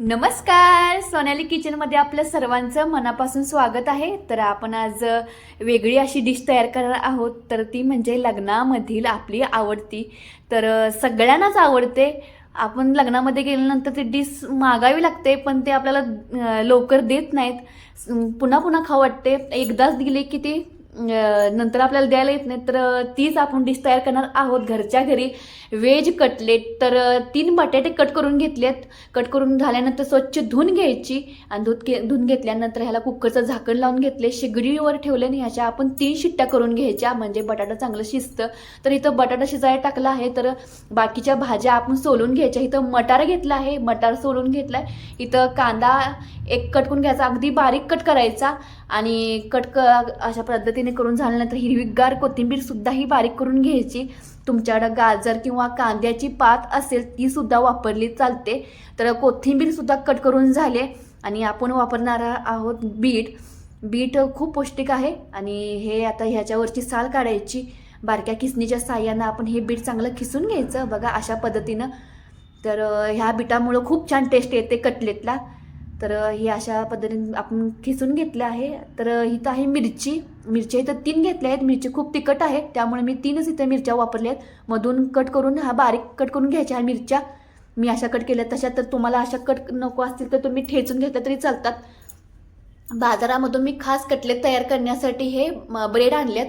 नमस्कार. सोनाली किचनमध्ये आपल्या सर्वांचं मनापासून स्वागत आहे. तर आपण आज वेगळी अशी डिश तयार करणार आहोत. तर ती म्हणजे लग्नामधील आपली आवडती. तर सगळ्यांनाच आवडते. आपण लग्नामध्ये गेल्यानंतर ती डिश मागावी लागते पण ते आपल्याला लवकर देत नाहीत. पुन्हा पुन्हा खाऊ वाटते. एकदाच दिली की ती नंतर आपल्याला द्यायला येत नाही. तर तीच आपण डिश तयार करणार आहोत घरच्या घरी. व्हेज कटलेट तर तीन बटाटे कट करून घेतलेत. कट करून झाल्यानंतर स्वच्छ धुवून घ्यायची. आणि धुत घे धुवून घेतल्यानंतर ह्याला कुकरचं झाकण लावून घेतले. शिगडीवर ठेवले आणि ह्याच्या आपण तीन शिट्ट्या करून घ्यायच्या. म्हणजे बटाटा चांगलं शिजतं. तर इथं बटाटा शिजायला टाकला आहे. तर बाकीच्या भाज्या आपण सोलून घ्यायच्या. इथं मटार घेतला आहे. मटार सोलून घेतला आहे इथं कांदा एक कट करून घ्यायचा. अगदी बारीक कट करायचा. आणि कट क अशा पद्धतीने करून झाल्यानंतर हिरवीगार कोथिंबीर सुद्धा ही बारीक करून घ्यायची. तुमच्याकडं गाजर किंवा कांद्याची पात असेल ती सुद्धा वापरली चालते. तर कोथिंबीर सुद्धा कट करून झाले आणि आपण वापरणार आहोत बीट. बीट खूप पौष्टिक आहे आणि हे आता ह्याच्यावरची साल काढायची. बारक्या किसणीच्या साह्यानं आपण हे बीट चांगलं खिसून घ्यायचं. बघा अशा पद्धतीनं. तर ह्या बिटामुळं खूप छान टेस्ट येते कटलेटला. तर ही अशा पद्धतीने आपण खिसून घेतलं आहे. तर इथं आहे मिरची. मिरच्या इथं तीन घेतल्या आहेत. मिरची खूप तिखट आहे. त्यामुळे मी तीनच इथं मिरच्या वापरल्या आहेत. मधून कट करून हा बारीक कट करून घ्यायच्या ह्या मिरच्या. मी अशा कट केल्या तशा तर तुम्हाला अशा कट नको असतील तर तुम्ही ठेचून घेतल्या तरी चालतात. बाजारामधून मी खास कटलेट तयार करण्यासाठी हे ब्रेड आणलेत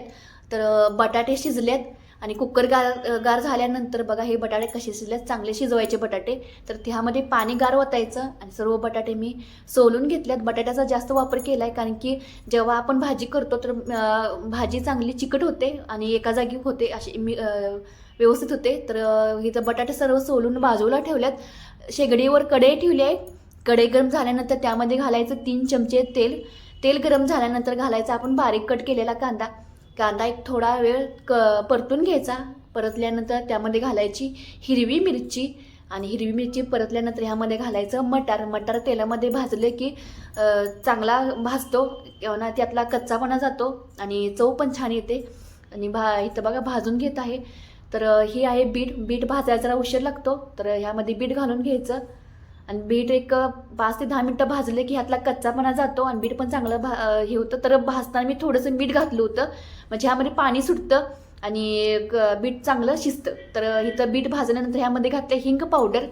तर बटाटे शिजलेत. आणि कुकर गार गार झाल्यानंतर बघा हे बटाटे कसे शिजलेत चांगले शिजवायचे बटाटे. तर त्यामध्ये पाणी गार ओतायचं आणि सर्व बटाटे मी सोलून घेतल्यात. बटाट्याचा जास्त वापर केला आहे कारण की जेव्हा आपण भाजी करतो तर भाजी चांगली चिकट होते आणि एका जागी होते अशी मी व्यवस्थित होते. तर इथं बटाटे सर्व सोलून बाजूला ठेवल्यात. शेगडीवर कढई ठेवली आहे. कढई गरम झाल्यानंतर त्यामध्ये घालायचं तीन चमचे तेल. तेल गरम झाल्यानंतर घालायचा आपण बारीक कट केलेला कांदा. कांदा एक थोडा वेळ क परतून घ्यायचा. परतल्यानंतर त्यामध्ये घालायची हिरवी मिरची आणि हिरवी मिरची परतल्यानंतर ह्यामध्ये घालायचं मटार. मटार तेलामध्ये भाजले की चांगला भाजतो. ना त्यातला कच्चापणा जातो आणि चव पण छान येते. आणि भा इथं बघा भाजून घेत आहे. तर ही आहे बीट. बीट भाजायला जरा उशीर लागतो. तर ह्यामध्ये बीट घालून घ्यायचं. आणि बीट एक पाच ते दहा मिनटं भाजले की ह्यातला कच्चापणा जातो आणि बीट पण चांगलं भा हे होतं. तर भाजताना मी थोडंसं मीठ घातलं होतं. म्हणजे ह्यामध्ये पाणी सुटतं आणि बीट चांगलं शिजतं. तर इथं बीट भाजल्यानंतर ह्यामध्ये घातले हिंग पावडर.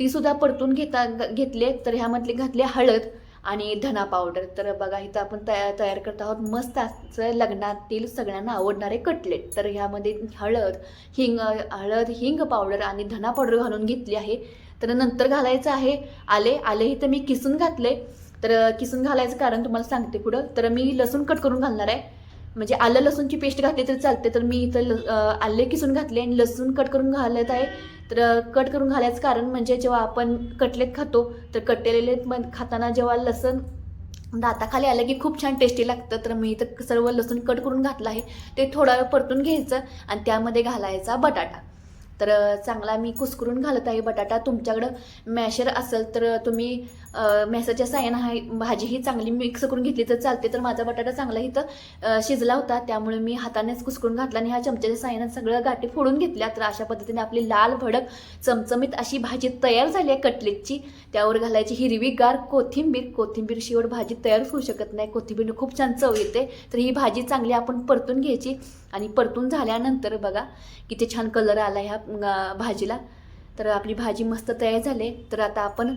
ती सुद्धा परतून घेता घेतले तर ह्यामधले घातले हळद. आणि धना पावडर तर बघा इथं आपण तया तयार करत आहोत मस्त असं लग्नातील सगळ्यांना आवडणारे कटलेट. तर ह्यामध्ये हळद हिंग हळद हिंग पावडर आणि धना पावडर घालून घेतली आहे. तर नंतर घालायचं आहे आले. आले इथं मी किसून घातले. तर किसून घालायचं कारण तुम्हाला सांगते पुढं. तर मी लसूण कट करून घालणार आहे. म्हणजे आलं लसूणची पेस्ट घातली तरी चालते तर मी इथं आले किसून घातले आणि लसूण कट करून घालत आहे. तर कट करून घालायचं कारण म्हणजे जेव्हा आपण कटलेट खातो तर कटलेले खाताना जेव्हा लसूण दाताखाली आलं की खूप छान टेस्टी लागतं तर मी इथं सर्व लसूण कट करून घातलं आहे. ते थोडा वेळ परतून घ्यायचं आणि त्यामध्ये घालायचा बटाटा. तर चांगला मी कुस्करून घालत आहे बटाटा. तुमच्याकडं मॅशर असेल तर तुम्ही मॅशरच्या सायन हा भाजी ही चांगली मिक्स करून घेतली तर चालते. तर माझा बटाटा चांगला इथं शिजला होता. त्यामुळे मी हातानेच कुस्करून घातला आणि ह्या चमच्याच्या सायनं सगळं गाठी फोडून घेतल्या. तर अशा पद्धतीने आपली लाल भडक चमचमीत अशी भाजी तयार झाली आहे कटलेटची. त्यावर घालायची हिरवीगार कोथिंबीर. कोथिंबीर शिवट भाजी तयार होऊ शकत नाही. कोथिंबीरनं खूप छान चव येते. तर ही भाजी चांगली आपण परतून घ्यायची. आणि परतून झाल्यानंतर बघा किती छान कलर आला ह्या भाजीला. तर आपली भाजी मस्त तयार झाली. तर आता आपण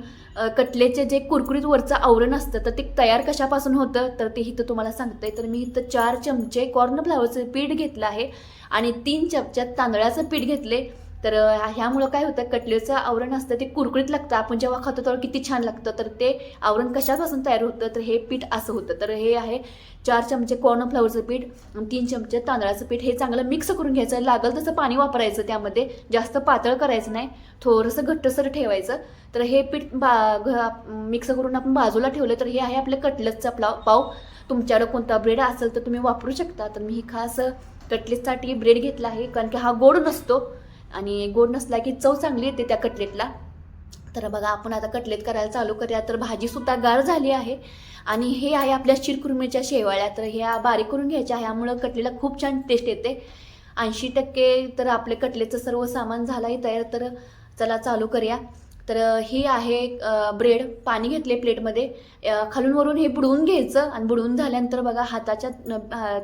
कटलेचे जे कुरकुरीत वरचं आवरण असतं तर ते तयार कशापासून होतं? तर ते इथं तुम्हाला सांगते तर मी इथं चार चमचे कॉर्न फ्लावरचं पीठ घेतलं आहे आणि तीन चमच्यात तांदळाचं पीठ घेतले. तर ह्यामुळं काय होतं कटलेचं आवरण असतं ते कुरकुरीत लागतं. आपण जेव्हा खातो तेव्हा किती छान लागतं. तर ते आवरण कशापासून तयार होतं? तर हे पीठ असं होतं. तर हे आहे चार चमचे कॉर्नफ्लावरचं पीठ तीन चमचे तांदळाचं पीठ. हे चांगलं मिक्स करून घ्यायचं. लागल तसं पाणी वापरायचं त्यामध्ये. जास्त पातळ करायचं नाही. थोडंसं घट्टसर ठेवायचं. तर हे पीठ बा घ- मिक्स करून आपण बाजूला ठेवलं तर हे आहे आपलं कटलेटचा प्लाव पाव. तुमच्याकडं कोणता ब्रेड असेल तर तुम्ही वापरू शकता. तर मी ही खास कटलेटसाठी ब्रेड घेतला आहे. कारण की हा गोड नसतो. आणि गोड नसला की चव चांगली येते त्या कटलेटला. तर बघा आपण आता कटलेट करायला चालू करूया. तर भाजीसुद्धा गार झाली आहे. आणि हे आहे आपल्या शिरकुर्मीच्या शेवाळ्या. तर ह्या बारीक करून घ्यायच्या. ह्यामुळं कटलेला खूप छान टेस्ट येते. ऐंशी टक्के तर आपले कटलेचं सर्व सामान झालं आहे तयार. तर चला चालू करूया. तर ही आहे ब्रेड. पाणी घेतले प्लेटमध्ये. खालून वरून हे बुडवून घ्यायचं आणि बुडवून झाल्यानंतर बघा हाताच्या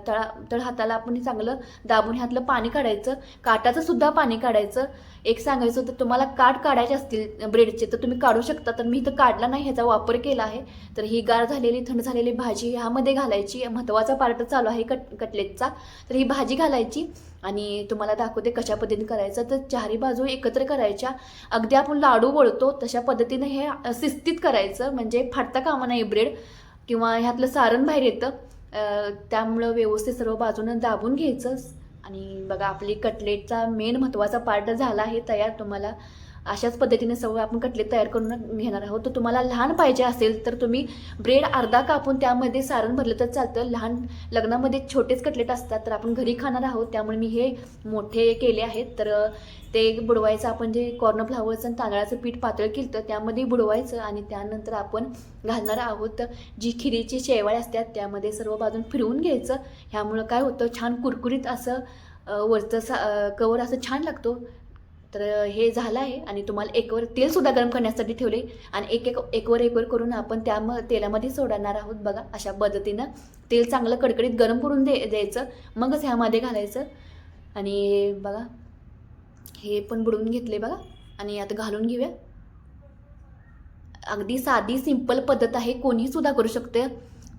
तळा तळ हाताला आपण हे चांगलं दाबून ह्यातलं पाणी काढायचं. काटाचं सुद्धा पाणी काढायचं. एक सांगायचं तर तुम्हाला काट काढायचे असतील ब्रेडचे तर तुम्ही काढू शकता. तर मी इथं काढला नाही ह्याचा वापर केला आहे. तर ही गार झालेली थंड झालेली भाजी ह्यामध्ये घालायची. महत्त्वाचा पार्ट चालू आहे कट कटलेटचा. तर ही भाजी घालायची. आणि तुम्हाला दाखवते कशा पद्धतीने करायचं. तर चारही बाजू एकत्र करायच्या. अगदी आपण लाडू वळतो तशा पद्धतीने हे शिस्तीत करायचं. म्हणजे फाटता कामा नाही ब्रेड? किंवा ह्यातलं सारण बाहेर येतं. त्यामुळं व्यवस्थित सर्व बाजूनं दाबून घ्यायचं. आणि बघा आपली कटलेटचा मेन महत्त्वाचा पार्ट झाला आहे तयार तुम्हाला अशाच पद्धतीने सर्व आपण कटलेट तयार करून घेणार आहोत. तर तुम्हाला लहान पाहिजे असेल तर तुम्ही ब्रेड अर्धा कापून त्यामध्ये सारण भरलं तर चालतं. लहान लग्नामध्ये छोटेच कटलेट असतात तर आपण घरी खाणार आहोत. त्यामुळे मी हे मोठे केले आहेत. तर ते बुडवायचं आपण जे कॉर्नर फ्लावरचं आणि तांदळाचं पीठ पातळ केलं तर त्यामध्ये बुडवायचं आणि त्यानंतर आपण घालणार आहोत. जी खिरीची शेवाळी असतात त्यामध्ये सर्व बाजून फिरवून घ्यायचं. ह्यामुळं काय होतं छान कुरकुरीत असं वरचं सा कवर असं छान लागतो. तर हे झालं आहे आणि तुम्हाला एकवर तेलसुद्धा गरम करण्यासाठी ठेवले आणि एक एक एकवर एकवर करून आपण त्या म तेलामध्ये सोडणार आहोत बघा अशा पद्धतीनं. तेल चांगलं कडकडीत गरम करून दे द्यायचं मगच ह्यामध्ये घालायचं. आणि बघा हे पण बुडवून घेतले बघा आणि आता घालून घेऊया. अगदी साधी सिंपल पद्धत आहे कोणीही सुद्धा करू शकते.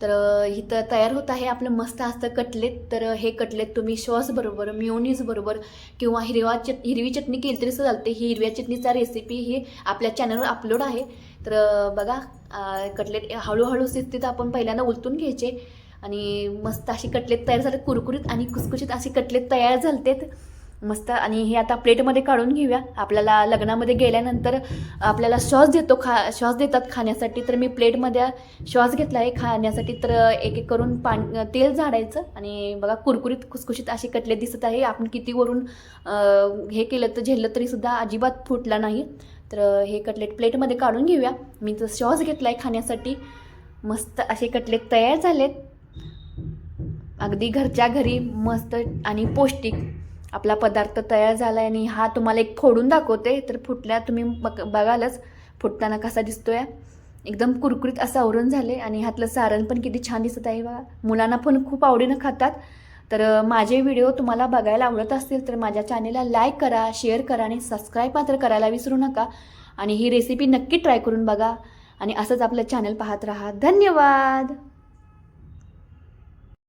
तर इथं तयार होत आहे आपलं मस्त असतं कटलेट. तर हे कटलेट तुम्ही सॉस बरोबर मिओनीज बरोबर किंवा हिरवा चट हिरवी चटणी केली तरी चालते. ही हिरव्या चटणीचा रेसिपी ही आपल्या चॅनलवर अपलोड आहे. तर बघा कटलेट हळूहळू शिस्तीत आपण पहिल्यांदा उलटून घ्यायचे आणि मस्त अशी कटलेट तयार झाले. कुरकुरीत आणि कुसकुशीत अशी कटलेट तयार झालतेत. मस्त. आणि हे आता प्लेटमध्ये काढून घेऊया. आपल्याला लग्नामध्ये गेल्यानंतर आपल्याला श्वास देतो खा श्वास देतात खाण्यासाठी. तर मी प्लेटमध्ये श्वास घेतला आहे खाण्यासाठी. तर एक एक करून पाण तेल झाडायचं. आणि बघा कुरकुरीत खुसखुशीत असे कटलेट दिसत आहे. आपण किती वरून हे केलं तर झेललं तरीसुद्धा अजिबात फुटला नाही. तर हे कटलेट प्लेटमध्ये काढून घेऊया. मी तर श्वास घेतला आहे खाण्यासाठी. मस्त असे कटलेट तयार झालेत. अगदी घरच्या घरी मस्त आणि पौष्टिक. आपला पदार्थ तयार झाला आहे आणि हा तुम्हाला एक फोडून दाखवते. तर फुटल्या तुम्ही बघ बघालच. फुटताना कसा दिसतोय. एकदम कुरकुरीत असं आवरण झाले आणि ह्यातलं सारण पण किती छान दिसत आहे. बघा मुलांना पण खूप आवडीनं खातात. तर माझे व्हिडिओ तुम्हाला बघायला आवडत असतील तर माझ्या चॅनेलला लाईक करा शेअर करा आणि सबस्क्राईब मात्र करायला विसरू नका. आणि ही रेसिपी नक्की ट्राय करून बघा. आणि असंच आपलं चॅनल पाहत राहा. धन्यवाद!